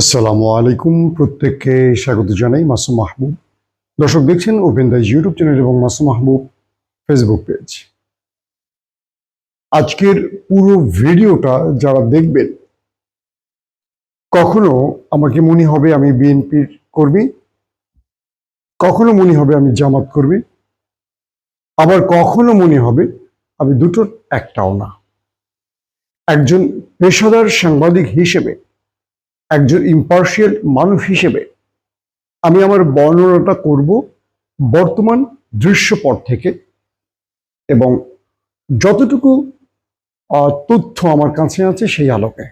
আসসালামু আলাইকুম প্রত্যেককে স্বাগত জানাই মাসুম মাহবুব। দর্শক দেখছেন ওপেন দাইজ ইউটিউব চ্যানেল এবং মাসুম মাহবুব ফেসবুক পেজ। আজকের পুরো ভিডিওটা যারা দেখবেন, কখনো আমাকে মনে হবে আমি বিএনপির কর্মী, কখনো মনে হবে আমি জামাত কর্মী, আবার কখনো মনে হবে আমি দুটোর একটাও না। একজন পেশাদার সাংবাদিক হিসেবে একজন ইম্পার্শিয়াল মানুষ হিসেবে আমি আমার বর্ণনাটা করব বর্তমান দৃশ্যপট থেকে এবং যতটুকু তথ্য আমার কাছে আছে সেই আলোকে।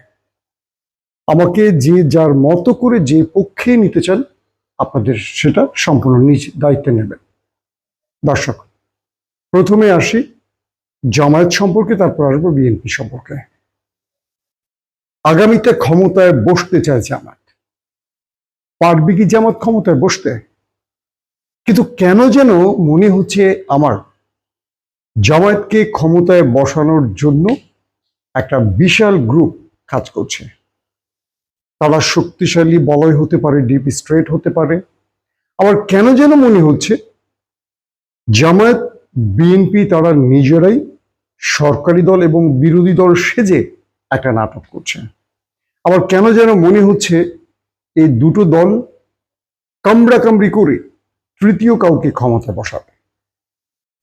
আমাকে যে যার মতো করে যে পক্ষে নিতে চান, আপনাদের সেটা সম্পূর্ণ নিজ দায়িত্বে নেবেন। দর্শক, প্রথমে আসি জামায়াত সম্পর্কে, তারপর আসব বিএনপি সম্পর্কে। আগামীতে ক্ষমতায় বসতে চায় জামাত পারবে কি জামাত ক্ষমতায় বসতে? কিন্তু কেন যেন মনে হচ্ছে আমার জামায়াতকে ক্ষমতায় বসানোর জন্য একটা বিশাল গ্রুপ কাজ করছে। তারা শক্তিশালী বলয় হতে পারে ডিপ স্ট্রেট হতে পারে। আবার কেন যেন মনে হচ্ছে জামায়াত বিএনপি তারা নিজেরাই সরকারি দল এবং বিরোধী দল সেজে একটা নাটক করছে। আবার কেন যেন মনে হচ্ছে এই দুটো দল কামড়া কামড়ি করে তৃতীয় কাউকে ক্ষমতায় বসাবে।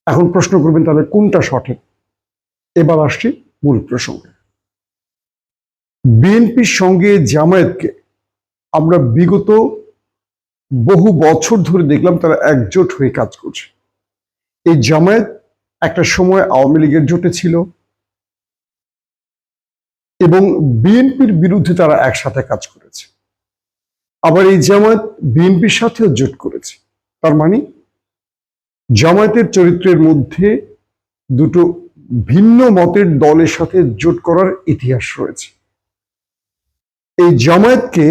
এখন প্রশ্ন করবেন, তাহলে কোনটা সঠিক? এবার আসছি মূল প্রসঙ্গে। বিএনপির সঙ্গে জামায়াতকে আমরা বিগত বহু বছর ধরে দেখলাম তারা একজোট হয়ে কাজ করছে। এই জামায়াত একটা সময় আওয়ামী লীগের জোটে ছিল এবং বিএনপির বিরুদ্ধে তারা একসাথে কাজ করেছে। আবার এই জামায়াত বিএনপির সাথেও জোট করেছে। তার মানে জামায়াতের চরিত্রের মধ্যে দুটো ভিন্ন মতের দলের সাথে জোট করার ইতিহাস রয়েছে। এই জামায়াতকে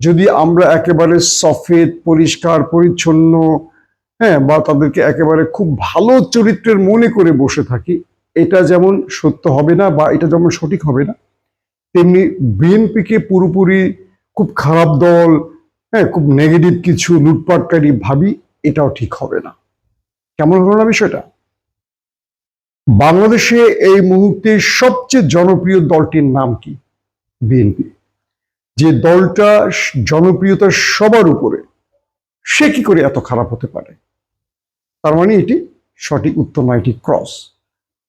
যদি আমরা একেবারে সফেদ, পরিষ্কার, পরিচ্ছন্ন হ্যাঁ বা তাদেরকে একেবারে খুব ভালো চরিত্রের মনে করে বসে থাকি এটা যেমন সত্য হবে না বা এটা যেমন সঠিক হবে না, তেমনি বিএনপিকে পুরোপুরি খুব খারাপ দল হ্যাঁ খুব নেগেটিভ কিছু লুটপাটকারী ভাবি, এটাও ঠিক হবে না। কেমন হলো না বিষয়টা? বাংলাদেশে এই মুহূর্তে সবচেয়ে জনপ্রিয় দলটির নাম কি? বিএনপি। যে দলটা জনপ্রিয়তা সবার উপরে, সে কি করে এত খারাপ হতে পারে? তার মানে এটি সঠিক উত্তর নয়, এটি ক্রস।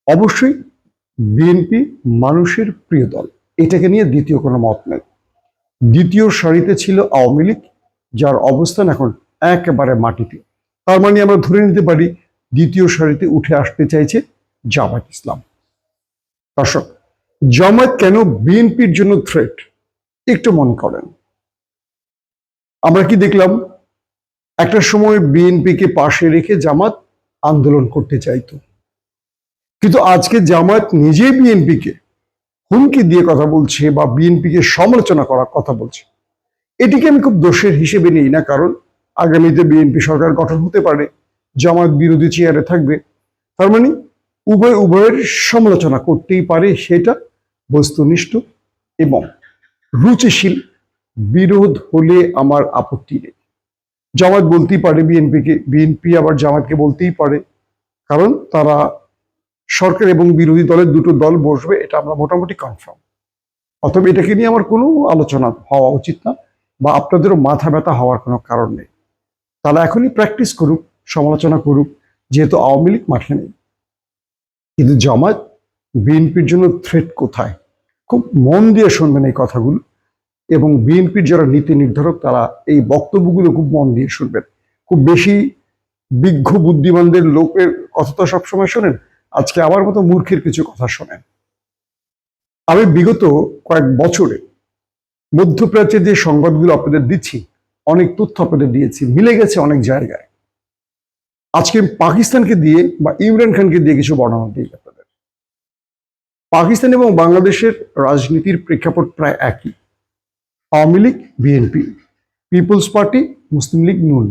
অবশ্যই বিএনপি মানুষের প্রিয় দল। এটাকে নিয়ে দ্বিতীয় কোনো মত নেই। দ্বিতীয় সারিতে ছিল আওয়ামী লীগ, যার অবস্থান এখন একেবারে মাটিতে। তার মানে আমরা ধরে নিতে পারি দ্বিতীয় সারিতে উঠে আসতে চাইছে জামায়াত ইসলাম। দর্শক, জামায়াত কেন বিএনপির জন্য থ্রেট একটু মনে করেন। আমরা কি দেখলাম? একটা সময় বিএনপিকে পাশে রেখে জামাত আন্দোলন করতে চাইতো। কিন্তু আজকে জামায়াত নিজেই বিএনপিকে হুমকি দিয়ে কথা বলছে বা বিএনপিকে সমালোচনা করার কথা বলছে। এটিকে আমি খুব দোষের হিসেবে নিই না, কারণ আগামীতে বিএনপি সরকার গঠন হতে পারে জামাত বিরোধী চেয়ারে থাকবে। তার মানে উভয় উভয়ের সমালোচনা করতেই পারে সেটা বস্তুনিষ্ঠ এবং রুচিশীল বিরোধ হলে আমার আপত্তি নেই। জামাত বলতেই পারে বিএনপিকে, বিএনপি আবার জামাতকে বলতেই পারে, কারণ তারা সরকার এবং বিরোধী দলের দুটো দল বসবে, এটা আমরা মোটামুটি কনফার্ম অথবা এটাকে নিয়ে আমার কোনো আলোচনা হওয়া উচিত না বা আপনাদেরও মাথা ব্যথা হওয়ার কোনো কারণ নেই। তাহলে এখনই প্র্যাকটিস করুক, সমালোচনা করুক, যেহেতু আওয়ামী লীগ মাঠে নেই। কিন্তু জামাত বিএনপির জন্য থ্রেট কোথায়? খুব মন দিয়ে শুনবেন এই কথাগুলো। এবং বিএনপির যারা নীতি নির্ধারক, তারা এই বক্তব্যগুলো খুব মন দিয়ে শুনবেন। খুব বেশি বিজ্ঞ বুদ্ধিমানদের লোকের কথা তো সবসময় শোনেন আজকে আমার মতো মূর্খের কিছু কথা শোনেন। আমি বিগত কয়েক বছরে মধ্যপ্রাচ্যের যে সংবাদগুলো আপনাদের দিচ্ছি, অনেক তথ্য আপনাদের দিয়েছি, মিলে গেছে অনেক জায়গায়। আজকে পাকিস্তানকে দিয়ে বা ইমরান খানকে দিয়ে কিছু বর্ণনা দিই আপনাদের। পাকিস্তান এবং বাংলাদেশের রাজনীতির প্রেক্ষাপট প্রায় একই। Awami League, BNP, peoples party, Muslim League, নুন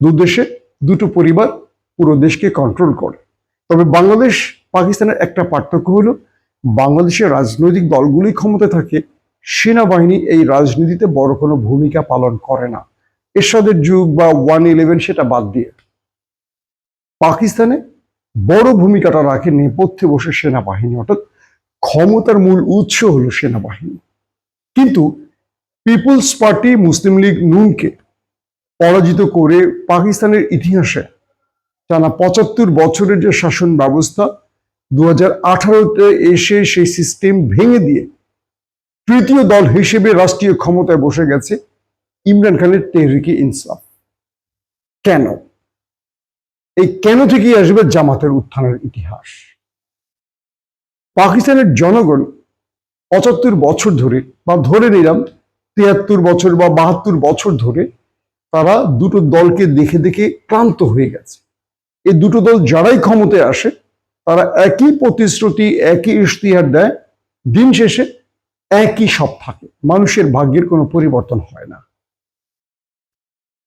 দু দেশে দুটো পরিবার পুরো দেশকে কন্ট্রোল করে। তবে বাংলাদেশ পাকিস্তানের একটা পার্থক্য হলো, বাংলাদেশের রাজনৈতিক দলগুলি ক্ষমতায় থাকে, সেনাবাহিনী এই রাজনীতিতে বড় কোনো ভূমিকা পালন করে না। এরশাদের যুগ বা ওয়ান ইলেভেন সেটা বাদ দিয়ে। পাকিস্তানে বড় ভূমিকাটা রাখে নেপথ্যে বসে সেনাবাহিনী, অর্থাৎ ক্ষমতার মূল উৎস হলো সেনাবাহিনী। কিন্তু পিপুলস পার্টি মুসলিম লীগ নুনকে পরাজিত করে পাকিস্তানের ইতিহাসে টানা পঁচাত্তর বছরের যে শাসন ব্যবস্থা দু এসে সেই সিস্টেম ভেঙে দিয়ে তৃতীয় দল হিসেবে রাষ্ট্রীয় ক্ষমতায় বসে গেছে ইমরান খানের তেহরিকে ইনসাফ। কেন? এই কেন থেকেই আসবে জামাতের উত্থানের ইতিহাস? পাকিস্তানের জনগণ পঁচাত্তর বছর ধরে বা ধরে নিলাম তিয়াত্তর বছর বা বাহাত্তর বছর ধরে তারা দুটো দলকে দেখে দেখে ক্লান্ত হয়ে গেছে। এই দুটো দল যারাই ক্ষমতায় আসে, তারা একই প্রতিশ্রুতি, একই ইশতিহার দেয়, দিন শেষে একই সব থাকে। মানুষের ভাগ্যের কোনো পরিবর্তন হয় না।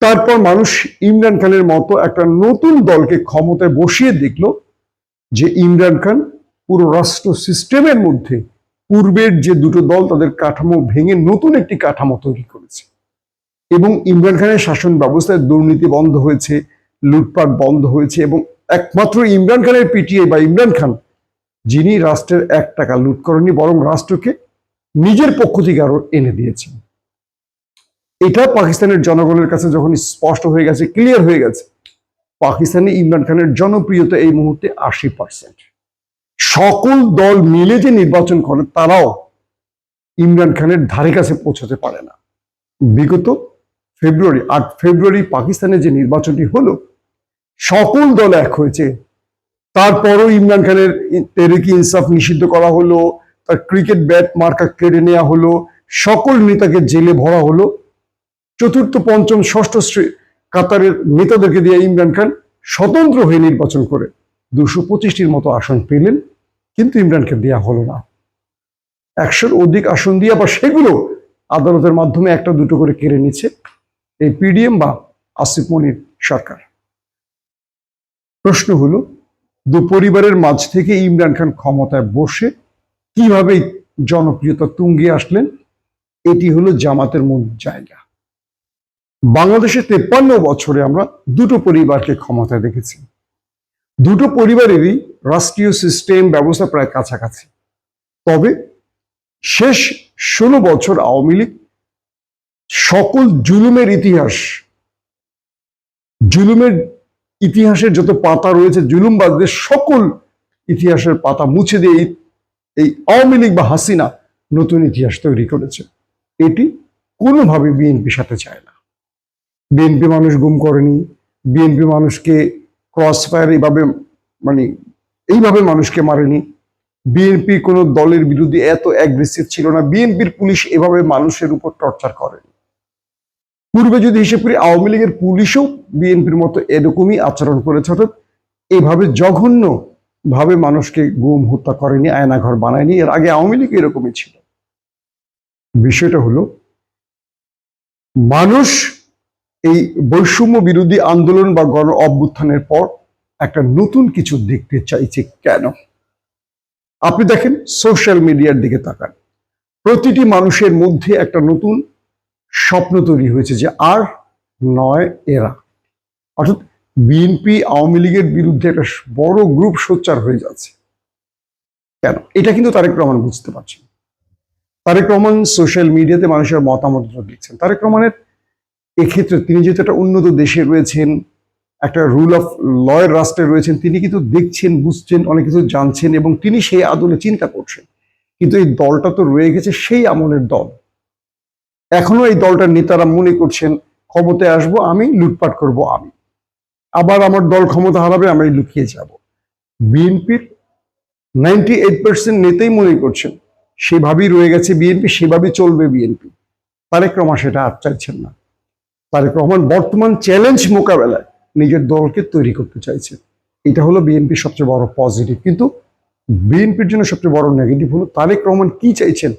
তারপর মানুষ ইমরান খানের মতো একটা নতুন দলকে ক্ষমতায় বসিয়ে দেখল যে ইমরান খান পুরো রাষ্ট্র সিস্টেমের মধ্যে পূর্বের যে দুটো দল তাদের কাঠামো ভেঙে নতুন একটি কাঠামো তৈরি করেছে। এবং ইমরান খানের শাসন ব্যবস্থায় দুর্নীতি বন্ধ হয়েছে লুটপাট বন্ধ হয়েছে এবং একমাত্র ইমরান খানের পিটিএ বা ইমরান খান, যিনি রাষ্ট্রের এক টাকা লুট করেননি, বরং রাষ্ট্রকে নিজের পক্ষ থেকে আরও এনে দিয়েছেন। এটা পাকিস্তানের জনগণের কাছে যখন স্পষ্ট হয়ে গেছে ক্লিয়ার হয়ে গেছে, পাকিস্তানে ইমরান খানের জনপ্রিয়তা এই মুহূর্তে আশি পার্সেন্ট সকল দল মিলে যে নির্বাচন করে, তারাও ইমরান খানের ধারে কাছে পৌঁছাতে পারে না। বিগত ফেব্রুয়ারি আট ফেব্রুয়ারি পাকিস্তানে যে নির্বাচনটি হলো, সকল দল এক হয়েছে। তারপরও ইমরান খানের তেরেকি ইনসাফ নিষিদ্ধ করা হলো, তার ক্রিকেট ব্যাট মার্কা কেড়ে নেওয়া হলো, সকল নেতাকে জেলে ভরা হলো। চতুর্থ, পঞ্চম, ষষ্ঠ কাতারের নেতাদেরকে দিয়ে ইমরান খান স্বতন্ত্র হয়ে নির্বাচন করে। দুশো পঁচিশটির মতো আসন পেলেন, কিন্তু ইমরানকে দেয়া হলো না। একশোর অধিক আসন দিয়ে আবার সেগুলো আদালতের মাধ্যমে একটা দুটো করে কেড়ে নিচ্ছে। এই পিডিএম বা আসিফ মনির সরকার। প্রশ্ন হলো, দু পরিবারের মাঝ থেকে ইমরান খান ক্ষমতায় বসে কীভাবে জনপ্রিয়তা তুঙ্গে আসলেন, এটি হলো জামাতের মূল জায়গা। বাংলাদেশে তেপ্পান্ন বছরে আমরা দুটো পরিবারকে ক্ষমতায় দেখেছি। দুটো পরিবারেরই রাষ্ট্রীয় সিস্টেম ব্যবস্থা প্রায় কাছাকাছি। তবে শেষ ষোলো বছর আওয়ামী লীগ সকল জুলুমের ইতিহাস, জুলুমের ইতিহাসের যত পাতা রয়েছে, জুলুমবাজদের সকল ইতিহাসের পাতা মুছে দিয়ে এই- এই আওয়ামী লীগ বা হাসিনা নতুন ইতিহাস তৈরি করেছে। এটি কোনোভাবে বিএনপি সাথে চায় না। বিএনপি মানুষ গুম করেনি, বিএনপি মানুষকে ক্রস ফায়ার এইভাবে মানে এইভাবে মানুষকে মারেনি। বিএনপি কোনো দলের বিরুদ্ধে এত অ্যাগ্রেসিভ ছিল না। বিএনপির পুলিশ এভাবে মানুষের উপর টর্চার করেনি। পূর্বে যদি হিসেব করি, আওয়ামী লীগের পুলিশও বিএনপির মতো এরকমই আচরণ করেছে। অর্থাৎ এভাবে জঘন্য ভাবে মানুষকে গুম, হত্যা করেনি, আয়নাঘর বানায়নি। এর আগে আওয়ামী লীগ এরকমই ছিল। বিষয়টা হলো, মানুষ এই বৈষম্য বিরোধী আন্দোলন বা গণ অভ্যুত্থানের পর একটা নতুন কিছু দেখতে চাইছে কেন? আপনি দেখেন, সোশ্যাল মিডিয়ার দিকে তাকান। প্রতিটি মানুষের মধ্যে একটা নতুন স্বপ্ন তৈরি হয়েছে যে আর নয় এরা। অর্থাৎ বিএনপি আওয়ামী লীগের বিরুদ্ধে একটা বড় গ্রুপ সোচ্চার হয়ে যাচ্ছে। কেন? এটা কিন্তু তারেক রহমান বুঝতে পারছেন। তারেক রহমান সোশ্যাল মিডিয়াতে মানুষের মতামত দিচ্ছেন তারেক রহমানের এক্ষেত্রে তিনি যেহেতু একটা উন্নত দেশে রয়েছেন, একটা রুল অফ লয়ের রাষ্ট্রে রয়েছেন, তিনি কিন্তু দেখছেন, বুঝছেন, অনেক কিছু জানছেন এবং তিনি সেই আদলে চিন্তা করছেন। কিন্তু এই দলটা তো রয়ে গেছে সেই আমলের দল। এখনও এই দলটার নেতারা মনে করছেন, ক্ষমতায় আসব আমি, লুটপাট করব আমি। আবার আমার দল ক্ষমতা হারাবে, আমি লুকিয়ে যাব। বিএনপির নাইনটি এইট পার্সেন্ট নেতাই মনে করছেন, সেভাবেই রয়ে গেছে বিএনপি, সেভাবেই চলবে বিএনপি। তারেক রহমান সেটা আর চাইছেন না। তারেক রহমান বর্তমান চ্যালেঞ্জ মোকাবেলায় নিজের দলকে তৈরি করতে চাইছে। এটা হলো বিএনপির সবচেয়ে বড় পজিটিভ। কিন্তু বিএনপির জন্য সবচেয়ে বড় নেগেটিভ হলো তারেক রহমান কি চাইছেন?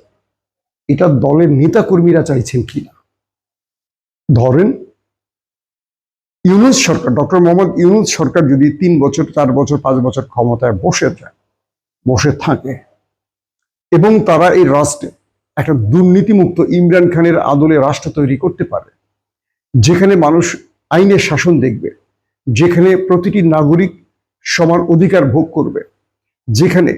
এটা দলের নেতা কর্মীরা চাইছেন কিনা? ধরেন, ইউনুস সরকার, ডক্টর মোহাম্মদ ইউনুস সরকার যদি তিন বছর, চার বছর, পাঁচ বছর ক্ষমতায় বসে যায় বসে থাকে, এবং তারা এই রাষ্ট্রে একটা দুর্নীতিমুক্ত ইমরান খানের আদলে রাষ্ট্র তৈরি করতে পারে, যেখানে মানুষ আইনের শাসন দেখবে, যেখানে প্রতিটি নাগরিক সমান অধিকার ভোগ করবে, যেখানে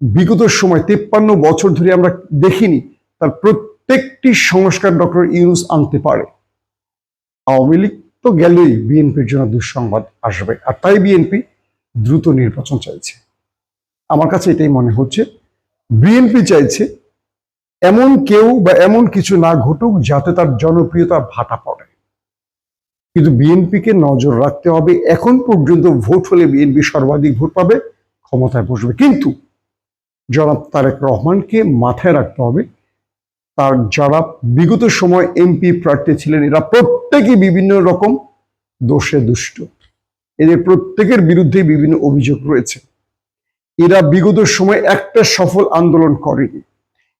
বিগত সময় তেপ্পান্ন বছর ধরে আমরা দেখিনি তার প্রত্যেকটি সংস্কার ডক্টর ইউনুস আনতে পারে। আওয়ামী লীগ তো গেলেই বিএনপির জন্য দুঃসংবাদ আসবে, আর তাই বিএনপি দ্রুত নির্বাচন চাইছে। আমার কাছে এটাই মনে হচ্ছে, বিএনপি চাইছে এমন কেউ বা এমন কিছু না ঘটুক যাতে তার জনপ্রিয়তা ভাটা পড়ে। কিন্তু বিএনপিকে নজর রাখতে হবে, এখন পর্যন্ত ভোট হলে বিএনপি সর্বাধিক ভোট পাবে, ক্ষমতায় বসবে। কিন্তু জনাব তারেক রহমানকে মাথায় রাখতে হবে তার যারা বিগত সময় এমপি প্রার্থী ছিলেন। এরা প্রত্যেকেই বিভিন্ন রকম দোষে দুষ্ট। এদের প্রত্যেকের বিরুদ্ধে বিভিন্ন অভিযোগ রয়েছে। এরা বিগত সময় একটা সফল আন্দোলন করেনি।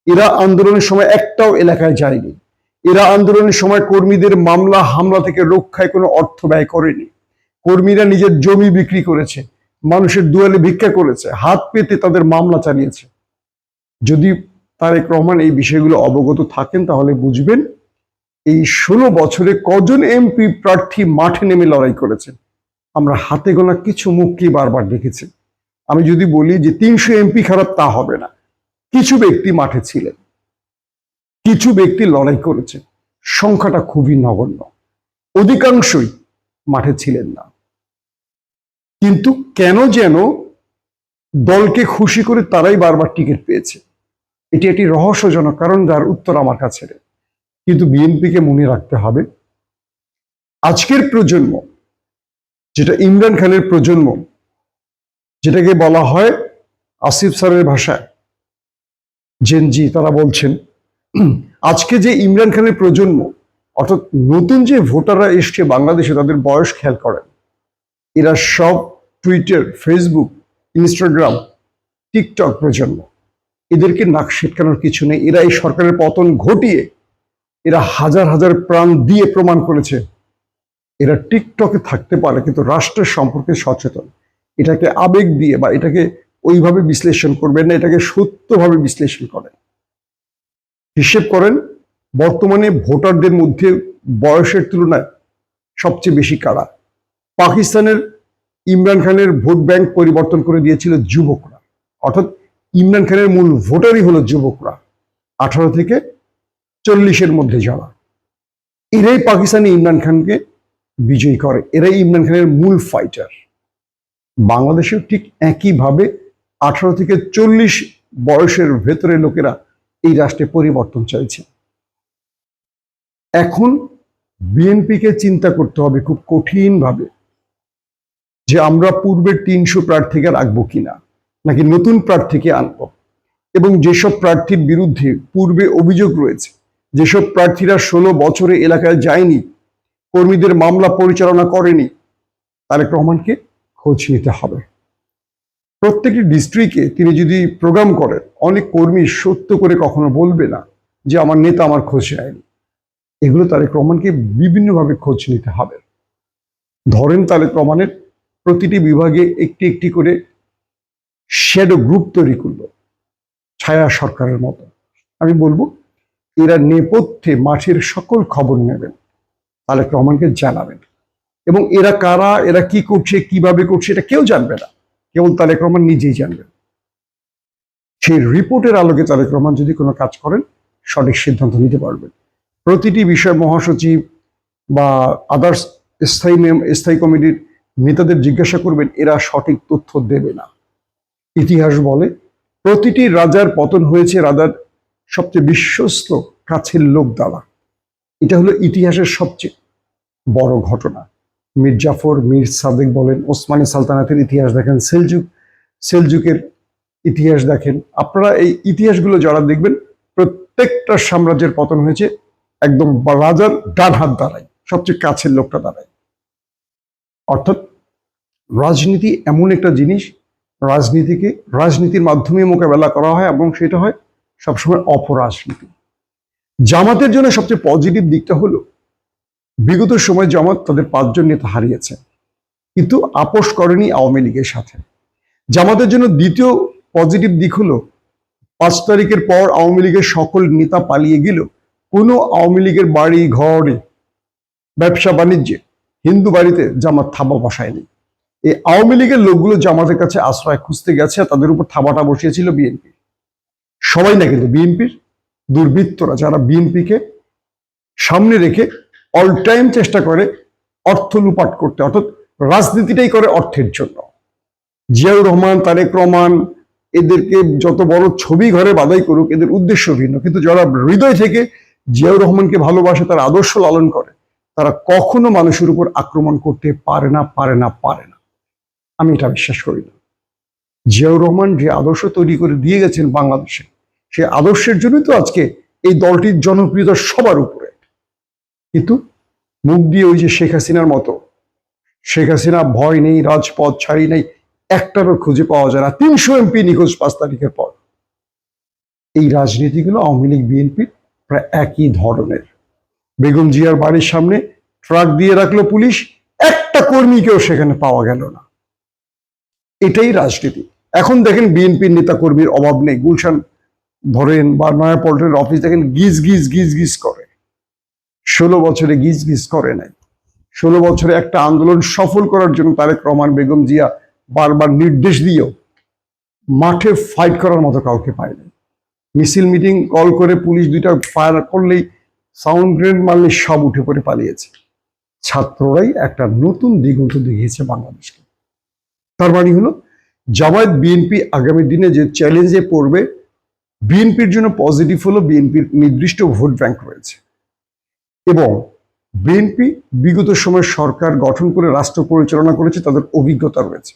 এরা আন্দোলনের সময় একটাও এলাকায় যায়নি। এরা আন্দোলনের সময় কর্মীদের মামলা, হামলা থেকে রক্ষায় কোনো অর্থ ব্যয় করেনি। কর্মীরা নিজের জমি বিক্রি করেছে, মানুষের দুয়ালে ভিক্ষা করেছে, হাত পেতে তাদের মামলা চালিয়েছে। যদি তারেক রহমান এই বিষয়গুলো অবগত থাকেন, তাহলে বুঝবেন এই ষোলো বছরে কজন এমপি প্রার্থী মাঠে নেমে লড়াই করেছেন। আমরা হাতে গোনা কিছু মুখকেই বারবার দেখেছি। আমি যদি বলি যে তিনশো এমপি খারাপ তা হবে না। কিছু ব্যক্তি মাঠে ছিলেন, কিছু ব্যক্তি লড়াই করেছে সংখ্যাটা খুবই নগণ্য। অধিকাংশই মাঠে ছিলেন না। কিন্তু কেন যেন দলকে খুশি করে তারাই বারবার টিকিট পেয়েছে। এটি একটি রহস্যজনক কারণ যার উত্তর আমার কাছে। কিন্তু বিএনপিকে মনে রাখতে হবে, আজকের প্রজন্ম, যেটা ইমরান খানের প্রজন্ম, যেটাকে বলা হয় আসিফ স্যারের ভাষায় জেনজি তারা বলছেন, আজকে যে ইমরান খানের প্রজন্ম, অর্থাৎ নতুন যে ভোটাররা এসছে বাংলাদেশে, তাদের বয়স খেয়াল করেন এরা সব টুইটার ফেসবুক ইনস্টাগ্রাম টিকটক প্রজন্ম এদেরকে নাক ছিটকানোর কিছু নেই। এরা এই সরকারের পতন ঘটিয়ে, এরা হাজার হাজার প্রাণ দিয়ে প্রমাণ করেছে। এরা টিকটকে থাকতে পারে, কিন্তু রাষ্ট্রের সম্পর্কে সচেতন। এটাকে আবেগ দিয়ে বা এটাকে ওইভাবে বিশ্লেষণ করবেন না, এটাকে সত্যভাবে বিশ্লেষণ করেন। হিসেব করেন, বর্তমানে ভোটারদের মধ্যে বয়সের তুলনায় সবচেয়ে বেশি কারা? পাকিস্তানের ইমরান খানের ভোট ব্যাংক পরিবর্তন করে দিয়েছিল যুবকরা। অর্থাৎ ইমরান খানের মূল ভোটারই হলো যুবকরা, আঠারো থেকে চল্লিশের মধ্যে যারা। এরাই পাকিস্তানি ইমরান খানকে বিজয়ী করে, এরাই ইমরান খানের মূল ফাইটার বাংলাদেশেও ঠিক একইভাবে আঠারো থেকে চল্লিশ বয়সের ভেতরে লোকেরা এই রাষ্ট্রে পরিবর্তন চাইছে। এখন বিএনপিকে চিন্তা করতে হবে খুব কঠিনভাবে যে আমরা পূর্বের তিনশো প্রার্থীকে রাখব কিনা। নাকি নতুন প্রার্থীকে আনব? এবং যেসব প্রার্থীর বিরুদ্ধে পূর্বে অভিযোগ রয়েছে, যেসব প্রার্থীরা ষোলো বছরে এলাকায় যায়নি, কর্মীদের মামলা পরিচালনা করেনি, তারেক রহমানকে খোঁজ নিতে হবে। প্রত্যেকটি ডিস্ট্রিক্টে তিনি যদি প্রোগ্রাম করেন, অনেক কর্মী সত্য করে কখনো বলবে না যে আমার নেতা আমার খোঁজ নেয়নি। এগুলো তারেক রহমানকে বিভিন্নভাবে খোঁজ নিতে হবে। ধরেন তারেক রহমানের প্রতিটি বিভাগে একটি একটি করে শ্যাডো গ্রুপ তৈরি করল, ছায়া সরকারের মতো। আমি বলব, এরা নেপথ্যে মাঠের সকল খবর নেবেন, তারেক রহমানকে জানাবেন। এবং এরা কারা, এরা কি করছে, কীভাবে করছে, এটা কেউ জানবে না। কেবল তারেক রহমান নিজেই জানবেন। সেই রিপোর্টের আলোকে তালেক রহমান যদি কোনো কাজ করেন, সঠিক সিদ্ধান্ত নিতে পারবেন। প্রতিটি বিষয় মহাসচিব বা আদার্স স্থায়ী স্থায়ী কমিটির নেতাদের জিজ্ঞাসা করবেন, এরা সঠিক তথ্য দেবে না। ইতিহাস বলে, প্রতিটি রাজার পতন হয়েছে রাজার সবচেয়ে বিশ্বস্ত কাছের লোক দ্বারা। এটা হলো ইতিহাসের সবচেয়ে বড় ঘটনা। মীর জাফর, মীর সাদেক বলেন, ওসমানী সালতানাতের ইতিহাস দেখেন, সেলজুক, সেলজুকের ইতিহাস দেখেন। আপনারা এই ইতিহাসগুলো যারা দেখবেন, প্রত্যেকটা সাম্রাজ্যের পতন হয়েছে একদম রাজার ডান হাত দ্বারাই, সবচেয়ে কাছের লোকটা দ্বারাই। অর্থাৎ, রাজনীতি এমন একটা জিনিস রাজনীতিকে, রাজনীতির মাধ্যমে মোকাবেলা করা হয় এবং সেটা হয় সবসময় অপরাজনীতি। জামাতের জন্য সবচেয়ে পজিটিভ দিকটা হলো, বিগত সময় জামাত তাদের পাঁচজন নেতা হারিয়েছে, কিন্তু আপোষ করেনি আওয়ামী লীগের সাথে। জামাতের জন্য দ্বিতীয় পজিটিভ দিক হলো, পাঁচ তারিখের পর আওয়ামী লীগের সকল নেতা পালিয়ে গেল, কোনো আওয়ামী লীগের বাড়ি, ঘরে, ব্যবসা, বাণিজ্যে হিন্দু বাড়িতে জামাত থাবা বসায়নি। এই আওয়ামী লীগের লোকগুলো জামাতের কাছে আশ্রয় খুঁজতে গেছে তাদের উপর থাবাটা বসিয়েছিল বিএনপি। সবাই না কিন্তু বিএনপির দুর্বৃত্তরা যারা বিএনপিকে সামনে রেখে অল টাইম চেষ্টা করে অর্থ লুপাট করতে, অর্থাৎ রাজনীতিটাই করে অর্থের জন্য। জিয়াউর রহমান, তারেক রহমান, এদেরকে যত বড় ছবি ঘরে বাদাই করুক, এদের উদ্দেশ্য ভিন্ন। কিন্তু যারা হৃদয় থেকে জিয়াউর রহমানকে ভালোবাসে, তার আদর্শ লালন করে, তারা কখনো মানুষের উপর আক্রমণ করতে পারে না পারে না পারে না। আমি এটা বিশ্বাস করি না। জিয়াউর রহমান যে আদর্শ তৈরি করে দিয়ে গেছেন বাংলাদেশে সে আদর্শের জন্যই তো আজকে এই দলটির জনপ্রিয়তা সবার উপরে। কিন্তু মুখ দিয়ে ওই যে শেখ হাসিনার মতো, শেখ হাসিনা ভয় নেই, রাজপথ ছাড়ি নেই, একটারও খুঁজে পাওয়া যায় না। তিনশো এমপি নিখোঁজ পাঁচ তারিখের পর। এই রাজনীতিগুলো আওয়ামী লীগ, বিএনপির প্রায় একই ধরনের। বেগম জিয়ার বাড়ির সামনে ট্রাক দিয়ে রাখল পুলিশ, একটা কর্মীকেও সেখানে পাওয়া গেল না। এটাই রাজনীতি। এখন দেখেন বিএনপির নেতা কর্মীর অভাব নেই। গুলশান ধরেন বা নয়াপল্টনের অফিস দেখেন গিজ গিজ গিজ গিজ করে। ষোলো বছরে গিজ গিজ করে নাই। ষোলো বছরে একটা আন্দোলন সফল করার জন্য তারেক রহমান, বেগম জিয়া বারবার নির্দেশ দিয়েও মাঠে ফাইট করার মতো কাউকে পায়নি মিছিল মিটিং কল করে পুলিশ দুইটা ফায়ার করলেই সাউন্ড গ্রেনেড মারলে সব উঠে পড়ে পালিয়েছে। ছাত্ররাই একটা নতুন দিগন্ত দেখিয়েছে বাংলাদেশকে। তার মানে হলো, জামায়াত বিএনপি আগামী দিনে যে চ্যালেঞ্জে পড়বে, বিএনপির জন্য পজিটিভ হলো বিএনপির নির্দিষ্ট ভোট ব্যাংক রয়েছে। এবং বিএনপি বিগত সময় সরকার গঠন করে, রাষ্ট্র পরিচালনা করেছে, তাদের অভিজ্ঞতা রয়েছে,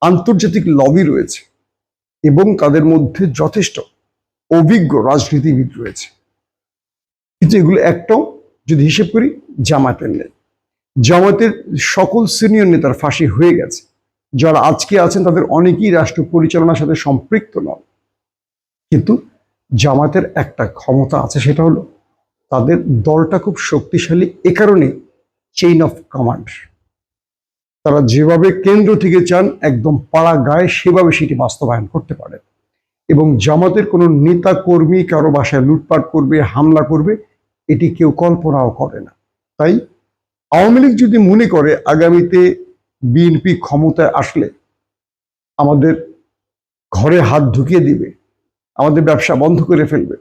আন্তর্জাতিক লবি রয়েছে, এবং তাদের মধ্যে যথেষ্ট অভিজ্ঞ রাজনীতিবিদ রয়েছে। কিন্তু এগুলো একটাও যদি হিসেব করি জামাতের নেই। জামাতের সকল সিনিয়র নেতার ফাঁসি হয়ে গেছে। যারা আজকে আছেন তাদের অনেকেই রাষ্ট্র পরিচালনার সাথে সম্পৃক্ত নন। কিন্তু জামাতের একটা ক্ষমতা আছে, সেটা হলো তাদের দলটা খুব শক্তিশালী এ কারণে চেইন অফ কমান্ড তারা যেভাবে কেন্দ্র থেকে চান, একদম পাড়া গায়ে সেভাবে সেটি বাস্তবায়ন করতে পারে। এবং জামাতের কোনো নেতা কর্মী কারও বাসায় লুটপাট করবে, হামলা করবে, এটি কেউ কল্পনাও করে না। তাই আওয়ামী লীগ যদি মনে করে, আগামীতে বিএনপি ক্ষমতায় আসলে আমাদের ঘরে হাত ঢুকিয়ে দিবে, আমাদের ব্যবসা বন্ধ করে ফেলবে,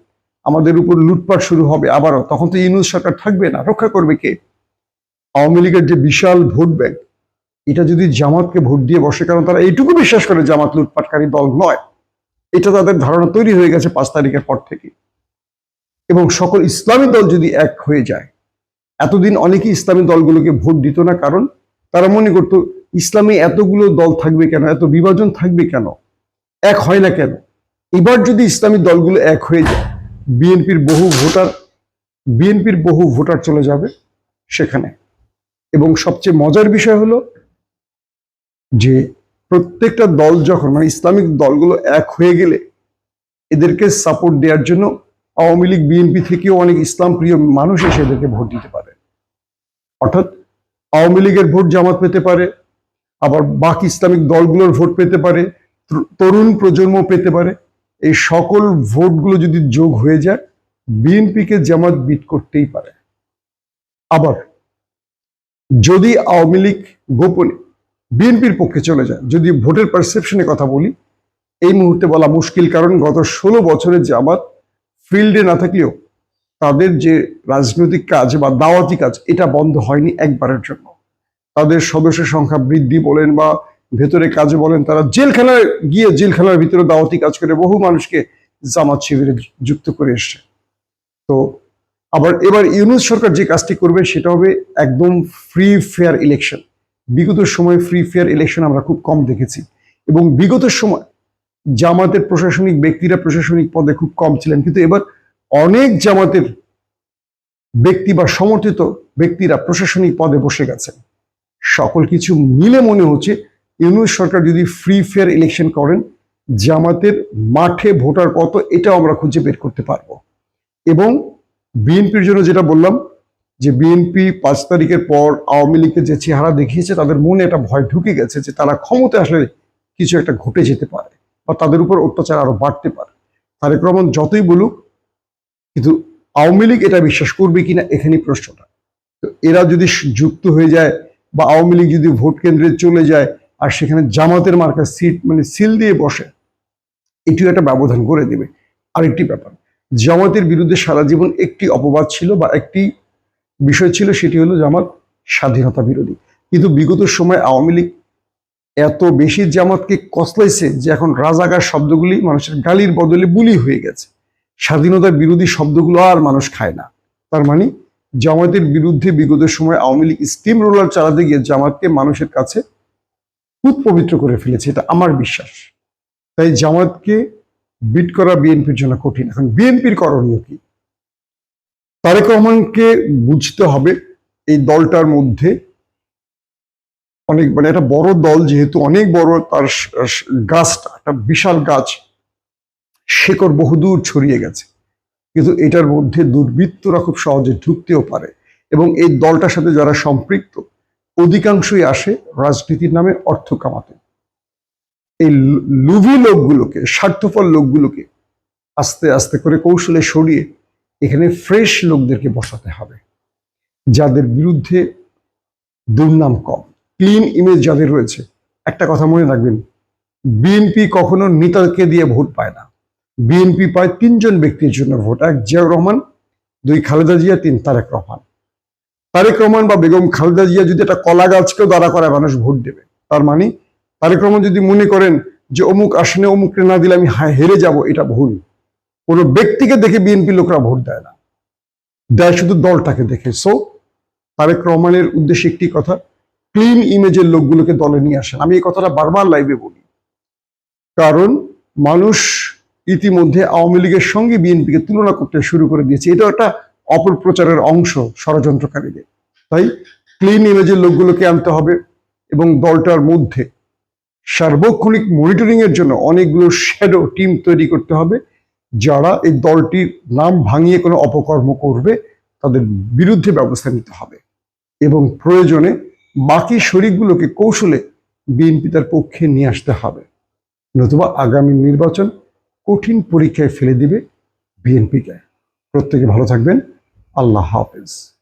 আমাদের উপর লুটপাট শুরু হবে আবারও, তখন তো ইউনুস সরকার থাকবে না, রক্ষা করবে কে? আওয়ামী লীগের যে বিশাল ভোট ব্যাংক, এটা যদি জামাতকে ভোট দিয়ে বসে, কারণ তারা এইটুকু বিশ্বাস করে জামাত লুটপাটকারী দল নয়, এটা তাদের ধারণা তৈরি হয়ে গেছে পাঁচ তারিখের পর থেকে। এবং সকল ইসলামী দল যদি এক হয়ে যায়, এতদিন অনেকেই ইসলামী দলগুলোকে ভোট দিত না, কারণ তারা মনে করত, ইসলামী এতগুলো দল থাকবে কেন? এত বিভাজন থাকবে কেন? এক হয় না কেন? এবার যদি ইসলামী দলগুলো এক হয়ে যায়, বিএনপির বহু ভোটার, বিএনপির বহু ভোটার চলে যাবে সেখানে। এবং সবচেয়ে মজার বিষয় হলো যে প্রত্যেকটা দল যখন মানে ইসলামিক দলগুলো এক হয়ে গেলে এদেরকে সাপোর্ট দেওয়ার জন্য আওয়ামী লীগ, বিএনপি থেকেও অনেক ইসলাম প্রিয় মানুষ এসে এদেরকে ভোট দিতে পারে। অর্থাৎ আওয়ামী লীগের ভোট জামাত পেতে পারে, আবার বাকি ইসলামিক দলগুলোর ভোট পেতে পারে তরুণ প্রজন্ম পেতে পারে। এই সকল ভোটগুলো যদি যোগ হয়ে যায়, বিএনপিকে জামাত বিট করতেই পারে। আবার যদি আওয়ামী লীগ গোপনে বিএনপির পক্ষে চলে যায়, যদি ভোটের পারসেপশনে কথা বলি, এই মুহূর্তে বলা মুশকিল কারণ গত ষোলো বছরের জামাত ফিল্ডে না থাকলেও তাদের যে রাজনৈতিক কাজ বা দাওয়াতি কাজ, এটা বন্ধ হয়নি একবারের জন্য। তাদের সদস্য সংখ্যা বৃদ্ধি বলেন বা ভেতরে কাজে বলেন, তারা জেলখানায় গিয়ে জেলখানার ভিতরে দাওয়াতি কাজ করে বহু মানুষকে জামাত শিবিরে যুক্ত করে এসছে। তো আবার এবার ইউনুস সরকার যে কাজটি করবে, সেটা হবে একদম ফ্রি ফেয়ার ইলেকশন বিগত সময় ফ্রি ফেয়ার ইলেকশন আমরা খুব কম দেখেছি এবং বিগত সময় জামাতের প্রশাসনিক ব্যক্তিরা প্রশাসনিক পদে খুব কম ছিলেন। কিন্তু এবার অনেক জামাতের ব্যক্তি বা সমর্থিত ব্যক্তিরা প্রশাসনিক পদে বসে গেছেন। সকল কিছু মিলে মনে হচ্ছে ইউনুস সরকার যদি ফ্রি ফেয়ার ইলেকশন করেন, জামাতের মাঠে ভোটার কত এটাও আমরা খুঁজে বের করতে পারব। এবং বিএনপির জন্য যেটা বললাম যে বিএনপি পাঁচ তারিখের পর আওয়ামী লীগের যে চেহারা দেখিয়েছে, তাদের মনে একটা ভয় ঢুকে গেছে যে তারা ক্ষমতা আসলে কিছু একটা ঘটে যেতে পারে বা তাদের উপর অত্যাচার আরও বাড়তে পারে। তারেক রহমান যতই বলুক কিন্তু আওয়ামী লীগ এটা বিশ্বাস করবে কিনা এখানেই প্রশ্নটা। তো এরা যদি যুক্ত হয়ে যায় বা আওয়ামী লীগ যদি ভোট কেন্দ্রে চলে যায় আর সেখানে জামাতের মার্কা সিট মানে সিল দিয়ে বসে, এটিও একটা ব্যবধান করে দেবে। আরেকটি ব্যাপার, জামাতের বিরুদ্ধে সারা জীবন একটি অপবাদ ছিল বা একটি বিষয় ছিল, সেটি হলো জামাত স্বাধীনতা বিরোধী। কিন্তু বিগত সময় আওয়ামী লীগ এত বেশি জামাতকে কসলাইছে যে এখন রাজাকার শব্দগুলি মানুষের গালির বদলে বুলি হয়ে গেছে। স্বাধীনতা বিরোধী শব্দগুলো আর মানুষ খায় না। তার মানে জামাতের বিরুদ্ধে বিগত সময় আওয়ামী লীগ স্টিম রোলার চালাতে গিয়ে জামাতকে মানুষের কাছে খুব পবিত্র করে ফেলেছে, এটা আমার বিশ্বাস। তাই জামাতকে বিট করা বিএনপির জন্য কঠিন। এখন বিএনপির করণীয় কি? তারেক রহমানকে বুঝতে হবে এই দলটার মধ্যে অনেক মানে একটা বড় দল যেহেতু অনেক বড়, তার গাছটা, একটা বিশাল গাছ শেকড় বহুদূর ছড়িয়ে গেছে। কিন্তু এটার মধ্যে দুর্বৃত্তরা খুব সহজে ঢুকতেও পারে এবং এই দলটার সাথে যারা সম্পৃক্ত, অধিকাংশই আসে রাজনীতির নামে অর্থ কামাতে। এই লুভি লোকগুলোকে, স্বার্থপর লোকগুলোকে আস্তে আস্তে করে কৌশলে সরিয়ে এখানে ফ্রেশ লোকদেরকে বসাতে হবে, যাদের বিরুদ্ধে দুর্নাম কম। ক্লিন ইমেজ যাদের রয়েছে, একটা কথা মনে রাখবেন, বিএনপি কখনো নেতাকে দিয়ে ভোট পায় না। বিএনপি পায় তিনজন ব্যক্তির জন্য ভোট, এক জিয়াউর রহমান, দুই খালেদা জিয়া, তিন তারেক রহমান। তারেক রহমান বা বেগম খালেদা জিয়া যদি একটা কলা গাছকেও দাঁড়া করায় মানুষ ভোট দেবে, তার মানে তারেক রহমান যদি মনে করেন যে অমুক আসনে অমুককে না দিলে আমি হেরে যাব, এটা ভুল। কোনো ব্যক্তিকে দেখে বিএনপি লোকরা ভোট দেয় না। দেয় শুধু দলটাকে দেখে। সো তারেক রহমানের উদ্দেশ্যে একটি কথা ক্লিন ইমেজের লোকগুলোকে দলে নিয়ে আসেন। আমি এই কথাটা বারবার লাইভে বলি। কারণ মানুষ ইতিমধ্যে আওয়ামী লীগের সঙ্গে বিএনপিকে তুলনা করতে শুরু করে দিয়েছে। এটা একটা অপপ্রচারের অংশ ষড়যন্ত্রকারীদের। তাই ক্লিন ইমেজের লোকগুলোকে আনতে হবে এবং দলটার মধ্যে সার্বক্ষণিক মনিটরিং এর জন্য অনেকগুলো শ্যাডো টিম তৈরি করতে হবে, যারা এই দলটির নাম ভাঙিয়ে কোনো অপকর্ম করবে, তাদের বিরুদ্ধে ব্যবস্থা নিতে হবে এবং প্রয়োজনে বাকি শরিকগুলোকে কৌশলে বিএনপি তার পক্ষে নিয়ে আসতে হবে। নতুবা আগামী নির্বাচন কঠিন পরীক্ষায় ফেলে দিবে বিএনপিকে। প্রত্যেকে ভালো থাকবেন। আল্লাহ হাফেজ।